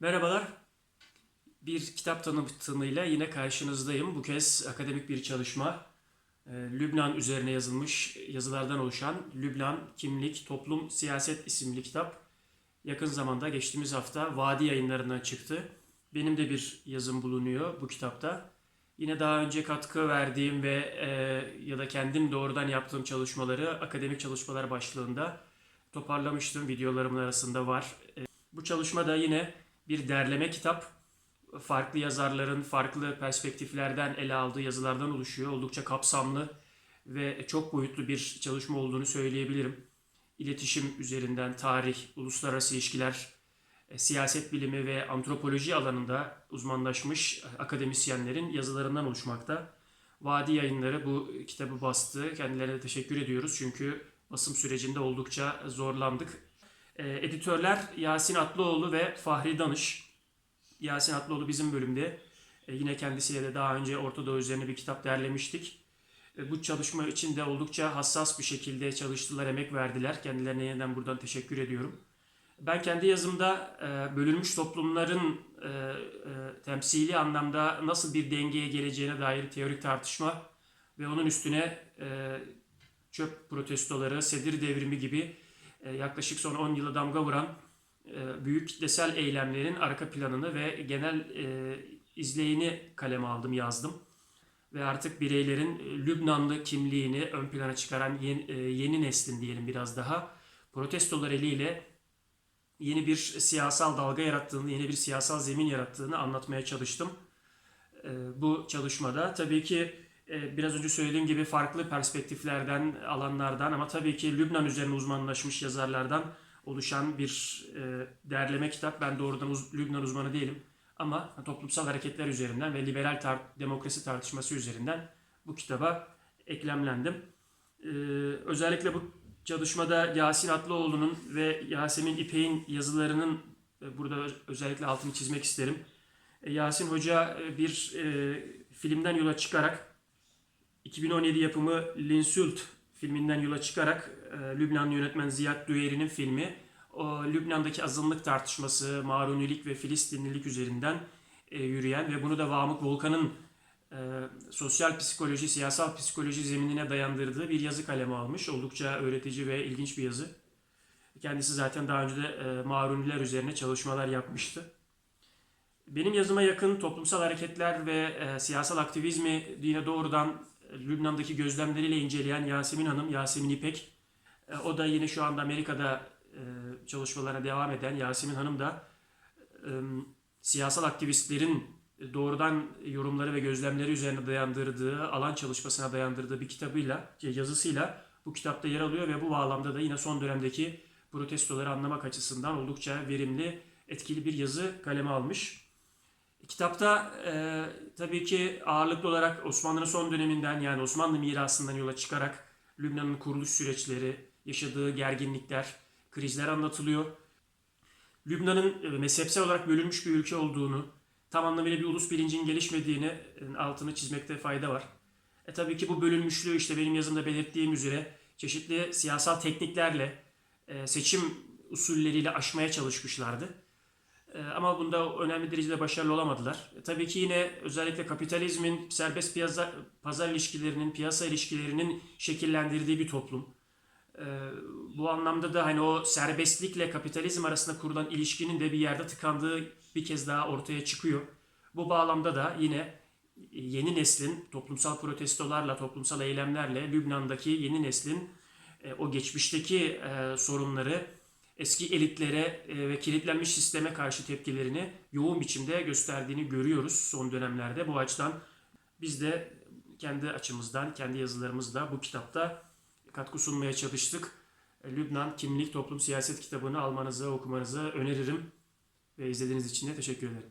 Merhabalar. Bir kitap tanıtımıyla yine karşınızdayım. Bu kez akademik bir çalışma. Ee, Lübnan üzerine yazılmış yazılardan oluşan Lübnan Kimlik, Toplum, Siyaset isimli kitap. Yakın zamanda geçtiğimiz hafta Vadi yayınlarından çıktı. Benim de bir yazım bulunuyor bu kitapta. Yine daha önce katkı verdiğim ve e, ya da kendim doğrudan yaptığım çalışmaları akademik çalışmalar başlığında toparlamıştım. Videolarımın arasında var. E, bu çalışma da yine bir derleme kitap. Farklı yazarların farklı perspektiflerden ele aldığı yazılardan oluşuyor. Oldukça kapsamlı ve çok boyutlu bir çalışma olduğunu söyleyebilirim. İletişim üzerinden tarih, uluslararası ilişkiler, e, siyaset bilimi ve antropoloji alanında uzmanlaşmış akademisyenlerin yazılarından oluşmakta. Vadi Yayınları bu kitabı bastı. Kendilerine teşekkür ediyoruz çünkü basım sürecinde oldukça zorlandık. E, editörler Yasin Atlıoğlu ve Fahri Danış. Yasin Atlıoğlu bizim bölümde. E, yine kendisiyle de daha önce Orta Doğu üzerine bir kitap derlemiştik. E, bu çalışma için de oldukça hassas bir şekilde çalıştılar, emek verdiler. Kendilerine yeniden buradan teşekkür ediyorum. Ben kendi yazımda e, bölünmüş toplumların e, e, temsili anlamda nasıl bir dengeye geleceğine dair teorik tartışma ve onun üstüne e, çöp protestoları, Sedir devrimi gibi yaklaşık son 10 yıla damga vuran e, büyük kitlesel eylemlerin arka planını ve genel e, izleyini kaleme aldım, yazdım. Ve artık bireylerin Lübnanlı kimliğini ön plana çıkaran yeni, e, yeni neslin diyelim biraz daha protestolar eliyle yeni bir siyasal dalga yarattığını, yeni bir siyasal zemin yarattığını anlatmaya çalıştım. E, bu çalışmada tabii ki e, biraz önce söylediğim gibi farklı perspektiflerden, alanlardan ama tabii ki Lübnan üzerine uzmanlaşmış yazarlardan oluşan bir e, derleme kitap. Ben doğrudan uz- Lübnan uzmanı değilim ama toplumsal hareketler üzerinden ve liberal tar- demokrasi tartışması üzerinden bu kitaba eklemlendim. E, özellikle bu çalışmada Yasin Atlıoğlu'nun ve Yasemin İpek'in yazılarının e, burada özellikle altını çizmek isterim. E, Yasin Hoca bir e, filmden yola çıkarak 2017 yapımı Linsult filminden yola çıkarak e, Lübnanlı yönetmen Ziyad Düyeri'nin filmi Lübnan'daki azınlık tartışması, Marunilik ve Filistinlilik üzerinden e, yürüyen ve bunu da Vamık Volkan'ın e, sosyal psikoloji, siyasal psikoloji zeminine dayandırdığı bir yazı kaleme almış. Oldukça öğretici ve ilginç bir yazı. Kendisi zaten daha önce de Maruniler üzerine çalışmalar yapmıştı. Benim yazıma yakın toplumsal hareketler ve e, siyasal aktivizmi yine doğrudan Lübnan'daki gözlemleriyle inceleyen Yasemin Hanım, Yasemin İpek. E, o da yine şu anda Amerika'da e, çalışmalarına devam eden Yasemin Hanım da e, siyasal aktivistlerin doğrudan yorumları ve gözlemleri üzerine dayandırdığı, alan çalışmasına dayandırdığı bir kitabıyla, yazısıyla bu kitapta yer alıyor ve bu bağlamda da yine son dönemdeki protestoları anlamak açısından oldukça verimli, etkili bir yazı kaleme almış. Kitapta e, tabii ki ağırlıklı olarak Osmanlı'nın son döneminden yani Osmanlı mirasından yola çıkarak Lübnan'ın kuruluş süreçleri, yaşadığı gerginlikler, krizler anlatılıyor. Lübnan'ın e, mezhepsel olarak bölünmüş bir ülke olduğunu, tam anlamıyla bir ulus bilincinin gelişmediğini e, altını çizmekte fayda var. E tabii ki bu bölünmüşlüğü işte benim yazımda belirttiğim üzere çeşitli siyasal tekniklerle, e, seçim usulleriyle aşmaya çalışmışlardı. E, Ama bunda önemli derecede başarılı olamadılar. E, Tabii ki yine özellikle kapitalizmin, serbest piyasa, pazar ilişkilerinin, piyasa ilişkilerinin şekillendirdiği bir toplum. E, Bu anlamda da hani o serbestlikle kapitalizm arasında kurulan ilişkinin de bir yerde tıkandığı bir kez daha ortaya çıkıyor. Bu bağlamda da yine yeni neslin toplumsal protestolarla, toplumsal eylemlerle Lübnan'daki yeni neslin e, o geçmişteki e, sorunları eski elitlere e, ve kilitlenmiş sisteme karşı tepkilerini yoğun biçimde gösterdiğini görüyoruz son dönemlerde. Bu açıdan biz de kendi açımızdan, kendi yazılarımızla bu kitapta katkı sunmaya çalıştık. E, Lübnan Kimlik Toplum Siyaset kitabını almanızı, okumanızı öneririm ve izlediğiniz için de teşekkür ederim.